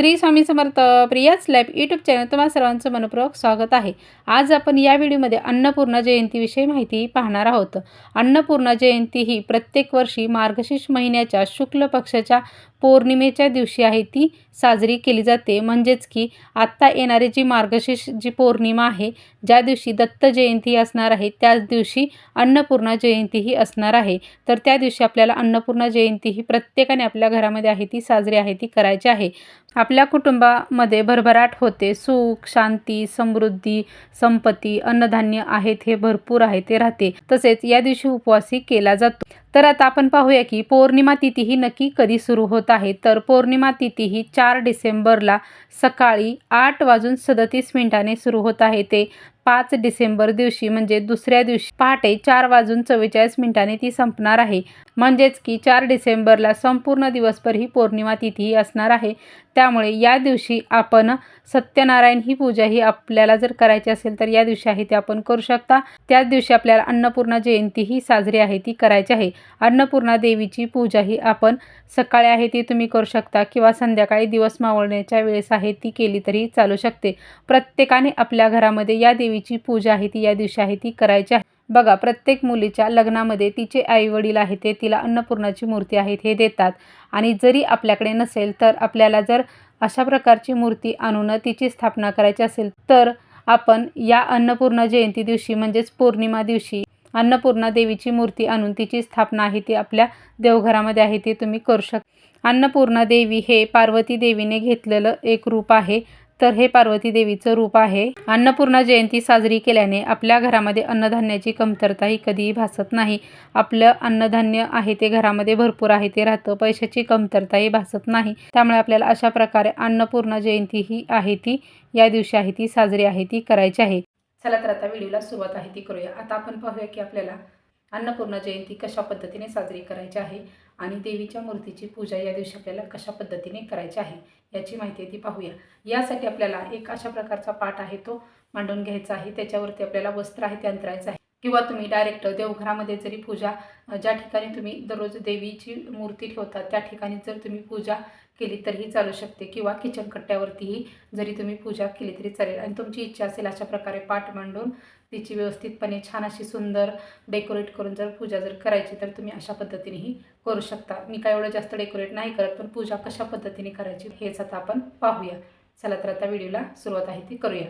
श्री स्वामी समर्थ प्रियाच life YouTube channel तुम्हा सर्वांचं मनपूर्वक स्वागत आहे. आज आपण या व्हिडिओमध्ये अन्नपूर्णा जयंतीविषयी माहिती पाहणार आहोत. अन्नपूर्णा जयंती ही प्रत्येक वर्षी मार्गशीर्ष महिन्याच्या शुक्ल पक्षाच्या पौर्णिमेच्या दिवशी आहे. ती साजरी केली जाते. म्हणजेच की आत्ता येणारी जी मार्गशीर्ष जी पौर्णिमा आहे ज्या दिवशी दत्त जयंती असणार आहे त्याच दिवशी अन्नपूर्णा जयंतीही असणार आहे. तर त्या दिवशी आपल्याला अन्नपूर्णा जयंती ही प्रत्येकाने आपल्या घरामध्ये आहे ती साजरी आहे ती करायची आहे. आपल्या कुटुंबामध्ये भरभराट होते. सुख शांती समृद्धी संपत्ती अन्नधान्य आहेत हे भरपूर आहे ते राहते. तसेच या दिवशी उपवासही केला जातो. तर आता आपण पाहूया की पौर्णिमा तिथी ही नक्की कधी सुरू होत आहे? तर पौर्णिमा तिथी ही चार डिसेंबरला सकाळी आठ वाजून सदतीस मिनिटाने सुरू होत आहे. ते पाच डिसेंबर दिवशी म्हणजे दुसऱ्या दिवशी पहाटे चार वाजून चव्वेचाळीस मिनिटांनी ती संपणार आहे. म्हणजेच की चार डिसेंबरला संपूर्ण दिवसभर ही पौर्णिमा तिथी असणार आहे. त्यामुळे या दिवशी आपण सत्यनारायण ही पूजा ही आपल्याला जर करायची असेल तर या दिवशी आहे ती आपण करू शकता. त्याच दिवशी आपल्याला अन्नपूर्णा जयंती ही साजरी आहे ती करायची आहे. अन्नपूर्णा देवीची पूजा ही आपण सकाळी आहे ती तुम्ही करू शकता किंवा संध्याकाळी दिवस मावळण्याच्या वेळेस आहे ती केली तरी चालू शकते. प्रत्येकाने आपल्या घरामध्ये या देवी देवीची पूजा आहे ती या दिवशी आहे ती करायची आहे. बघा प्रत्येक मुलीच्या लग्नामध्ये तिचे आई वडील आहे ते तिला अन्नपूर्णाची मूर्ती आहे हे देतात. आणि जरी आपल्याकडे नसेल तर आपल्याला जर अशा प्रकारची मूर्ती आणून तिची स्थापना करायची असेल तर आपण या अन्नपूर्णा जयंती दिवशी म्हणजेच पौर्णिमा दिवशी अन्नपूर्णा देवीची मूर्ती आणून तिची स्थापना आहे ती आपल्या देवघरामध्ये आहे ती तुम्ही करू शक. अन्नपूर्णा देवी हे पार्वती देवीने घेतलेलं एक रूप आहे. तर हे पार्वती देवीचं रूप आहे. अन्नपूर्णा जयंती साजरी केल्याने आपल्या घरामध्ये अन्नधान्याची कमतरता ही कधीही भासत नाही. आपलं अन्नधान्य आहे ते घरामध्ये भरपूर आहे ते राहतं. पैशाची कमतरताही भासत नाही. त्यामुळे आपल्याला अशा प्रकारे अन्नपूर्णा जयंती ही आहे ती या दिवशी आहे ती साजरी आहे ती करायची आहे. चला तर आता व्हिडिओला सुरुवात आहे ती करूया. आता आपण पाहूया की आपल्याला अन्नपूर्णा जयंती कशा पद्धतीने साजरी करायची आहे. आणि देवीच्या मूर्तीची पूजा या दिवशी आपल्याला कशा पद्धतीने करायची आहे याची माहिती ती पाहूया. यासाठी आपल्याला एक अशा प्रकारचा पाठ आहे तो मांडून घ्यायचा आहे. त्याच्यावरती आपल्याला वस्त्र आहे ते अंतरायचं आहे. किंवा तुम्ही डायरेक्ट देवघरामध्ये जरी पूजा ज्या ठिकाणी तुम्ही दररोज देवीची मूर्ती ठेवता त्या ठिकाणी जर तुम्ही पूजा केली तरीही चालू शकते. किंवा किचन कट्ट्यावरतीही जरी तुम्ही पूजा केली तरी चालेल. आणि तुमची इच्छा असेल अशा प्रकारे पाठ मांडून तिची व्यवस्थितपणे छान अशी सुंदर डेकोरेट करून जर पूजा जर करायची तर तुम्ही अशा पद्धतीनेही करू शकता. मी काय एवढं जास्त डेकोरेट नाही करत पण पूजा कशा पद्धतीने करायची हेच आता आपण पाहूया. चला तर आता व्हिडिओला सुरुवात आहे ती करूया.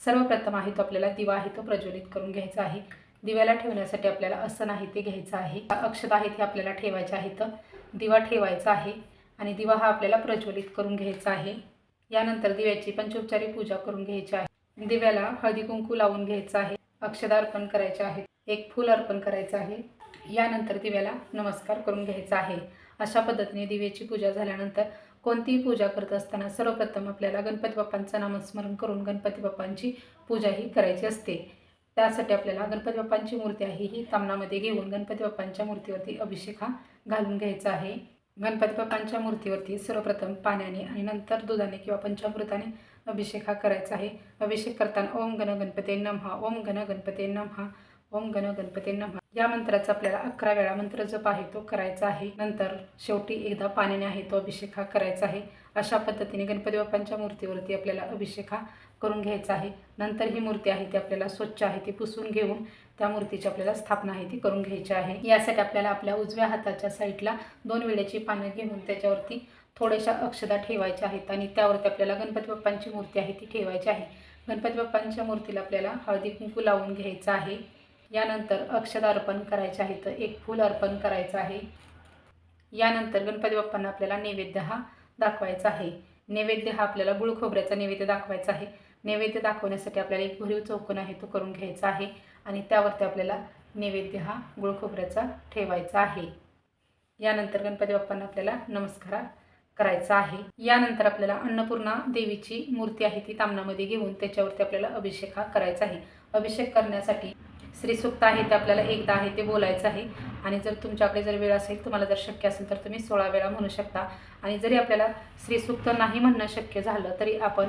सर्वप्रथम आहे तो आपल्याला दिवा आहे तो प्रज्वलित करून घ्यायचा आहे. दिव्याला ठेवण्यासाठी आपल्याला असं नाही ते घ्यायचं आहे. अक्षत आहे ते आपल्याला ठेवायचे आहेत दिवा ठेवायचा आहे आणि दिवा हा आपल्याला प्रज्वलित करून घ्यायचा आहे. यानंतर दिव्याची पंचोपचारी पूजा करून घ्यायची आहे. दिव्याला हळदी कुंकू लावून घ्यायचं आहे. अक्षदा अर्पण करायचे आहे एक फूल अर्पण करायचं आहे. यानंतर दिव्याला नमस्कार करून घ्यायचा आहे. अशा पद्धतीने दिव्याची पूजा झाल्यानंतर कोणतीही पूजा करत असताना सर्वप्रथम आपल्याला गणपती बाप्पांचं नामस्मरण करून गणपती बाप्पांची पूजा ही करायची असते. त्यासाठी आपल्याला गणपती बाप्पांची मूर्ती आहे ही तामणामध्ये घेऊन गणपती बाप्पांच्या मूर्तीवरती अभिषेक हा घालून घ्यायचा आहे. गणपती बाप्पांच्या मूर्तीवरती सर्वप्रथम पाण्याने आणि नंतर दुधाने किंवा पंचामृताने अभिषेक हा करायचा आहे. अभिषेक करताना ओम गण गणपती नमहा. ओम गण गणपती नमहा. ओम गण गणपती नमहा. या मंत्राचा आपल्याला अकरा वेळा मंत्र जप आहे तो करायचा आहे. नंतर शेवटी एकदा पाण्याने आहे तो अभिषेक हा करायचा आहे. अशा पद्धतीने गणपती बाप्पांच्या मूर्तीवरती आपल्याला अभिषेक हा करून घ्यायचा आहे. नंतर ही मूर्ती आहे ती आपल्याला स्वच्छ आहे ती पुसून घेऊन त्या मूर्तीची आपल्याला स्थापना आहे ती करून घ्यायची आहे. यासाठी आपल्याला आपल्या उजव्या हाताच्या साईडला दोन वेळेची पानं घेऊन त्याच्यावरती थोड्याशा अक्षदा ठेवायच्या आहेत आणि त्यावरती आपल्याला गणपती बाप्पांची मूर्ती आहे ती ठेवायची आहे. गणपती बाप्पांच्या मूर्तीला आपल्याला हळदी कुंकू लावून घ्यायचं आहे. यानंतर अक्षदा अर्पण करायचे आहे तर एक फूल अर्पण करायचं आहे. यानंतर गणपती बाप्पांना आपल्याला नैवेद्य हा दाखवायचा आहे. नैवेद्य हा आपल्याला गुळ खोबऱ्याचा नैवेद्य दाखवायचा आहे. नैवेद्य दाखवण्यासाठी आपल्याला एक भरीव चौकोन आहे तो करून घ्यायचा आहे आणि त्यावरती आपल्याला नैवेद्य हा गुळ खोबऱ्याचा ठेवायचा आहे. यानंतर गणपती बाप्पांना आपल्याला नमस्कार करायचा आहे. यानंतर आपल्याला अन्नपूर्णा देवीची मूर्ती आहे ती तामणामध्ये घेऊन त्याच्यावरती आपल्याला अभिषेक हा करायचा आहे. अभिषेक करण्यासाठी श्रीसुक्त आहे ते आपल्याला एकदा आहे ते बोलायचं आहे. आणि जर तुमच्याकडे जर वेळ असेल तुम्हाला जर शक्य असेल तर तुम्ही सोळा वेळा म्हणू शकता. आणि जरी आपल्याला श्रीसुक्त नाही म्हणणं शक्य झालं तरी आपण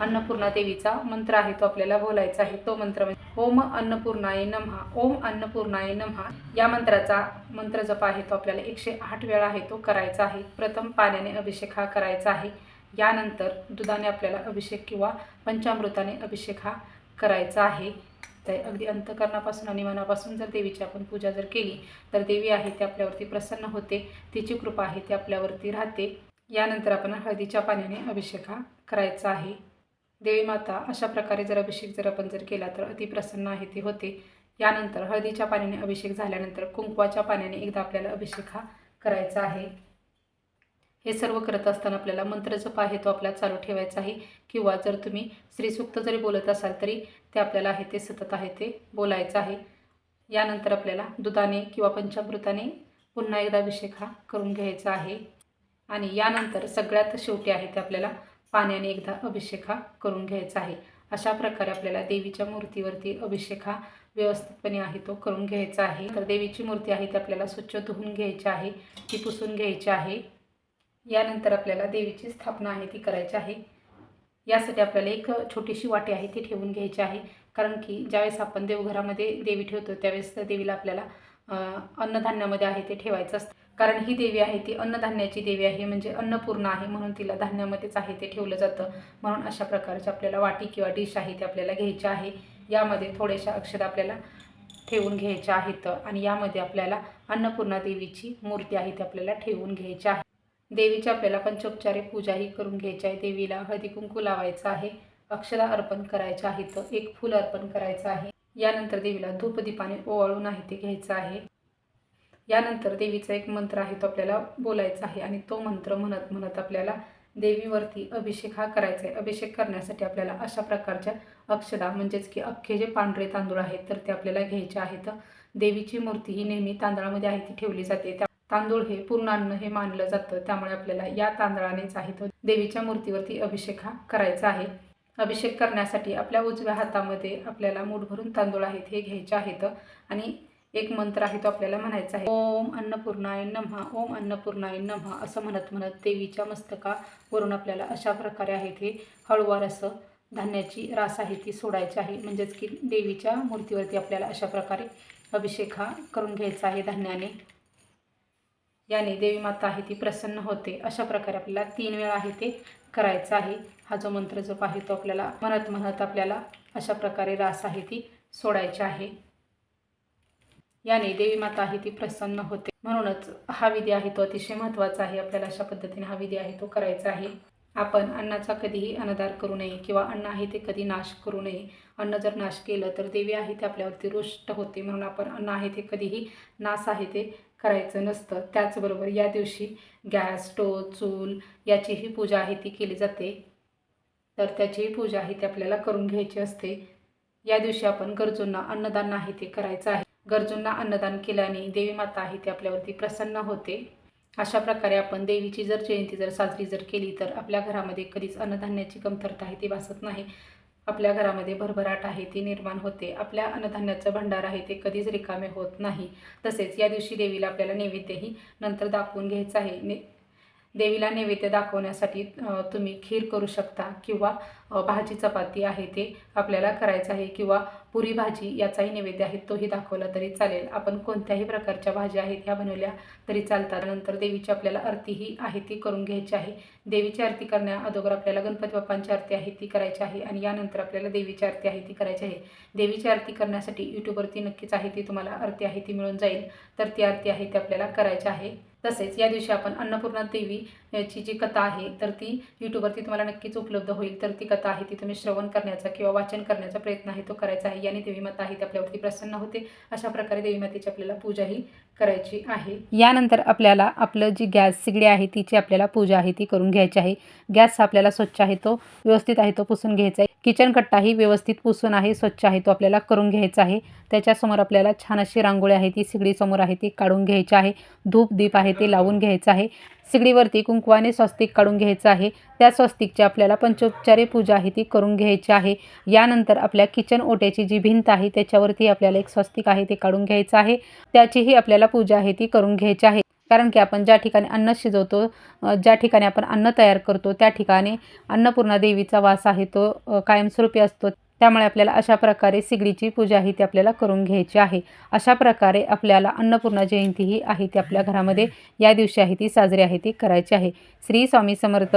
अन्नपूर्णा देवीचा मंत्र आहे तो आपल्याला बोलायचा आहे. तो मंत्र म्हणजे ओम अन्नपूर्णाय नमहा. ओम अन्नपूर्णाय नमहा. या मंत्राचा मंत्र जप आहे तो आपल्याला एकशे आठ वेळा आहे तो करायचा आहे. प्रथम पाण्याने अभिषेक हा करायचा आहे. यानंतर दुधाने आपल्याला अभिषेक किंवा पंचामृताने अभिषेक हा करायचा आहे. तर अगदी अंतकरणापासून आणि मनापासून जर देवीची आपण पूजा जर केली तर देवी आहे ती आपल्यावरती प्रसन्न होते. तिची कृपा आहे ती आपल्यावरती राहते. यानंतर आपण हळदीच्या पाण्याने अभिषेक हा करायचा आहे. देवी माता अशा प्रकारे जर अभिषेक जर आपण जर केला तर अतिप्रसन्न आहे ती होते. यानंतर हळदीच्या पाण्याने अभिषेक झाल्यानंतर कुंकवाच्या पाण्याने एकदा आपल्याला अभिषेक हा करायचा आहे. हे सर्व करत असताना आपल्याला मंत्र जप आहे तो आपल्याला चालू ठेवायचा आहे. किंवा जर तुम्ही श्रीसूक्त जरी बोलत असाल तरी ते आपल्याला आहे ते सतत आहे ते बोलायचं आहे. यानंतर आपल्याला दुधाने किंवा पंचामृताने पुन्हा एकदा अभिषेक हा करून घ्यायचा आहे. आणि यानंतर सगळ्यात शेवटी आहे ते आपल्याला पाण्याने एकदा अभिषेक हा करून घ्यायचा आहे. अशा प्रकारे आपल्याला देवीच्या मूर्तीवरती अभिषेक हा व्यवस्थितपणे आहे तो करून घ्यायचा आहे. तर देवीची मूर्ती आहे ती आपल्याला स्वच्छ धुवून घ्यायची आहे ती पुसून घ्यायची आहे. यानंतर आपल्याला देवीची स्थापना आहे ती करायची आहे. यासाठी आपल्याला एक छोटीशी वाटी आहे ती ठेवून घ्यायची आहे. कारण की ज्यावेळेस आपण देवघरामध्ये देवी ठेवतो त्यावेळेस त्या देवीला आपल्याला अन्नधान्यामध्ये आहे ते ठेवायचं असतं. कारण ही देवी आहे ती अन्नधान्याची देवी आहे म्हणजे अन्नपूर्ण आहे म्हणून तिला धान्यामध्येच आहे ते ठेवलं जातं. म्हणून अशा प्रकारचे आपल्याला वाटी किंवा डिश आहे ते आपल्याला घ्यायचे आहे. यामध्ये थोड्याशा अक्षर आपल्याला ठेवून घ्यायच्या आहेत आणि यामध्ये आपल्याला अन्नपूर्णा देवीची मूर्ती आहे ती आपल्याला ठेवून घ्यायची आहे. देवीची आपल्याला पंचोपचारे पूजाही करून घ्यायची आहे. देवीला हळदी कुंकू लावायचं आहे. अक्षरा अर्पण करायचं आहे तर एक फुल अर्पण करायचं आहे. यानंतर देवीला धूपदीपाने ओवाळून आहे ते घ्यायचं आहे. यानंतर देवीचा एक मंत्र आहे तो आपल्याला बोलायचा आहे आणि तो मंत्र म्हणत म्हणत आपल्याला देवीवरती अभिषेक हा करायचा आहे. अभिषेक करण्यासाठी आपल्याला अशा प्रकारच्या अक्षदा म्हणजेच की अख्खे जे पांढरे तांदूळ आहेत तर ते आपल्याला घ्यायचे आहेत. देवीची मूर्ती ही नेहमी तांदळामध्ये आहे ती ठेवली जाते. त्या तांदूळ हे पूर्णान्न हे मानलं जातं. त्यामुळे आपल्याला या तांदळानेच आहे तो देवीच्या मूर्तीवरती अभिषेक हा करायचा आहे. अभिषेक करण्यासाठी आपल्या उजव्या हातामध्ये आपल्याला मूठ भरून तांदूळ आहेत हे घ्यायचे आहेत. आणि एक मंत्र आहे तो आपल्याला म्हणायचा आहे. ओम अन्नपूर्णाय नमहा ओम अन्नपूर्णाय नमहा असं म्हणत म्हणत देवीच्या मस्तकावरून आपल्याला अशा प्रकारे आहे ते हळुवार असं धान्याची रास आहे ती सोडायची आहे. म्हणजेच की देवीच्या मूर्तीवरती आपल्याला अशा प्रकारे अभिषेक हा करून घ्यायचा आहे धान्याने. याने देवी माता आहे ती प्रसन्न होते. अशा प्रकारे आपल्याला तीन वेळा आहे ते करायचं आहे. हा जो मंत्र जप आहे तो आपल्याला म्हणत म्हणत आपल्याला अशा प्रकारे रास आहे ती सोडायची आहे. याने देवी माता आहे ती प्रसन्न होते. म्हणूनच हा विधी आहे तो अतिशय महत्त्वाचा आहे. आपल्याला अशा पद्धतीने हा विधी आहे तो करायचा आहे. आपण अन्नाचा कधीही अन्नदार करू नये किंवा अन्न आहे ते कधी नाश करू नये. अन्न जर नाश केलं तर देवी आहे ते आपल्यावरती रुष्ट होते. म्हणून आपण अन्न आहे ते कधीही नाश आहे ते करायचं नसतं. त्याचबरोबर या दिवशी गॅस स्टोव चूल याचीही पूजा आहे ती केली जाते. तर त्याचीही पूजा आहे ती आपल्याला करून घ्यायची असते. या दिवशी आपण गरजूंना अन्नदान आहे ते करायचं आहे. गरजूंना अन्नदान केल्याने देवी माता आहे ती आपल्यावरती प्रसन्न होते. अशा प्रकारे आपण देवीची जर जयंती जर साजरी जर केली तर आपल्या घरामध्ये कधीच अन्नधान्याची कमतरता आहे ती भासत नाही. आपल्या घरामध्ये भरभराट आहे ती निर्माण होते. आपल्या अन्नधान्याचं भंडार आहे ते कधीच रिकामे होत नाही. तसेच या दिवशी देवीला आपल्याला नैवेद्यही नंतर दाखवून घ्यायचं आहे. ने देवीला नैवेद्य दाखवण्यासाठी तुम्ही खीर करू शकता किंवा भाजी चपाती आहे ते आपल्याला करायचं आहे किंवा पुरी भाजी याचाही नैवेद्य आहे तोही दाखवला तरी चालेल. आपण कोणत्याही प्रकारच्या भाज्या आहेत ह्या बनवल्या तरी चालतात. नंतर देवीची आपल्याला आरतीही आहे ती करून घ्यायची आहे. देवीची आरती करण्या अगोदर आपल्याला गणपती बाप्पांची आरती आहे ती करायची आहे आणि यानंतर आपल्याला देवीची आरती आहे ती करायची आहे. देवीची आरती करण्यासाठी यूट्यूबवरती नक्कीच आहे ती तुम्हाला आरती आहे ती मिळून जाईल. तर ती आरती आहे ती आपल्याला करायची आहे. तसेच या दिवशी आपण अन्नपूर्णा देवी याची जी कथा आहे तर ती यूट्यूबवरती तुम्हाला नक्कीच उपलब्ध होईल. तर ती कथा आहे ती तुम्ही श्रवण करण्याचा किंवा वाचन करण्याचा प्रयत्न आहे तो करायचा आहे. याने देवी माता आहे ती आपल्यावरती प्रसन्न होते. अशा प्रकारे देवी मातेची आपल्याला पूजाही करायची आहे. यानंतर आपल्याला आपलं जी गॅस सिगडी आहे तिची आपल्याला पूजा आहे ती करून घ्यायची आहे. गॅस आपल्याला स्वच्छ आहे तो व्यवस्थित आहे तो पुसून घ्यायचा आहे. किचन कट्टाही व्यवस्थित पुसून आहे स्वच्छ आहे तो आपल्याला करून घ्यायचा आहे. त्याच्यासमोर आपल्याला छान अशी रांगोळी आहे ती सिगडी समोर आहे ती काढून घ्यायची आहे. धूप दीप आहे ते लावून घ्यायचं आहे. सिगडीवरती कुंकवाने स्वस्तिक काढून घ्यायचं आहे. त्या स्वस्तिकची आपल्याला पंचोपचारी पूजा आहे ती करून घ्यायची आहे. यानंतर आपल्या किचन ओट्याची जी भिंत आहे त्याच्यावरती आपल्याला एक स्वस्तिक आहे ते काढून घ्यायचं आहे. त्याचीही आपल्याला पूजा आहे ती करून घ्यायची आहे. कारण की आपण ज्या ठिकाणी अन्न शिजवतो ज्या ठिकाणी आपण अन्न तयार करतो त्या ठिकाणी अन्नपूर्णा देवीचा वास आहे तो कायमस्वरूपी असतो. त्यामुळे आपल्याला अशा प्रकारे सिगडीची पूजा ही ती आपल्याला करून घ्यायची आहे. अशा प्रकारे आपल्याला अन्नपूर्णा जयंती ही आहे ती आपल्या घरामध्ये या दिवशी आहे ती साजरी आहे ती करायची आहे. श्री स्वामी समर्थ.